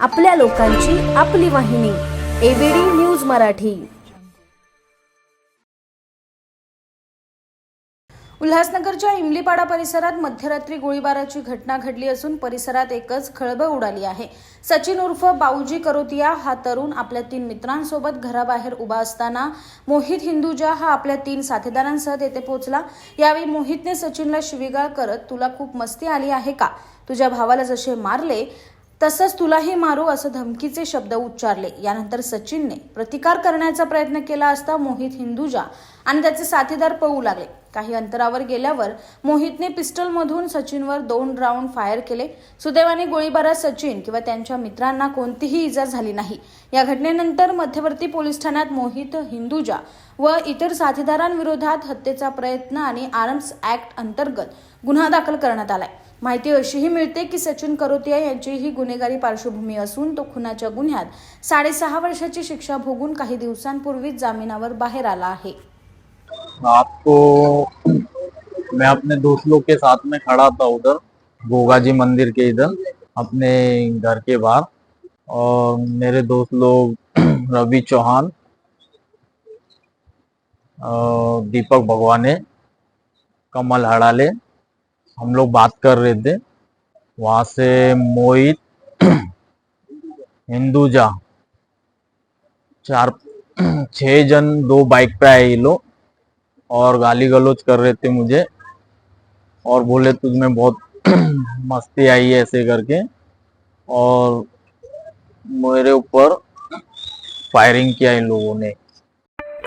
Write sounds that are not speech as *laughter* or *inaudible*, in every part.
आपल्या लोकांची आपली वाहिनी एबीडी न्यूज मराठी. उल्हासनगरच्या इमलीपाडा परिसरात मध्यरात्री गोळीबाराची घटना घडली असून परिसरात एकच खळबळ उडाली आहे. सचिन उर्फ बाऊजी करोतिया हा तरुण आपल्या तीन मित्रांसोबत घराबाहेर उभा असताना मोहित हिंदुजा हा आपल्या तीन साथीदारांसह तेथे पोहोचला. यावेळी मोहितने सचिनला शिवीगाळ करत तुला खूप मस्ती आली आहे का? तुझ्या भावाला जसे मारले. तसंच तुलाही मारू असं धमकीचे शब्द उच्चारले. यानंतर सचिनने प्रतिकार करण्याचा प्रयत्न केला असता मोहित हिंदुजा आणि त्याचे साथीदार पळू लागले. काही अंतरावर गेल्यावर मोहितने पिस्टलमधून सचिनवर दोन राऊंड फायर केले. सुदैवाने गोळीबारात सचिन किंवा त्यांच्या मित्रांना कोणतीही इजा झाली नाही. या घटनेनंतर मध्यवर्ती पोलीस ठाण्यात मोहित हिंदुजा व इतर साथीदारांविरोधात हत्येचा प्रयत्न आणि आर्म्स ऍक्ट अंतर्गत गुन्हा दाखल करण्यात आलाय. माहिती अशीही मिळते की सचिन करोतिया यांची ही गुन्हेगारी पार्श्वभूमी असून तो खुनाच्या गुन्ह्यात साडेसहा वर्षाची शिक्षा भोगून काही दिवसांपूर्वीच जामिनावर बाहेर आला आहे. आपको मैं अपने दोस्त लोग के साथ में खड़ा था उधर गोगा जी मंदिर के इधर अपने घर के बाहर। और मेरे दोस्त लोग *clears throat* रवि चौहान दीपक भगवाने कमल हड़ाले हम लोग बात कर रहे थे, वहाँ से मोहित, हिंदुजा, चार, छह जन दो बाइक पे आए ये लोग और गाली गलोच कर रहे थे मुझे और बोले तुझमें बहुत *clears throat* मस्ती आई है ऐसे करके। और मेरे ऊपर फायरिंग किया इन लोगों ने।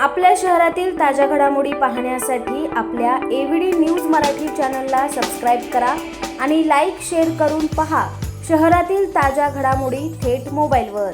आपल्या शहरातील ताज्या घडामोडी पाहण्यासाठी आपल्या एव्हीडी न्यूज मराठी चॅनलला सबस्क्राईब करा आणि लाईक शेअर करून पहा. शहरातील ताज्या घडामोडी थेट मोबाईलवर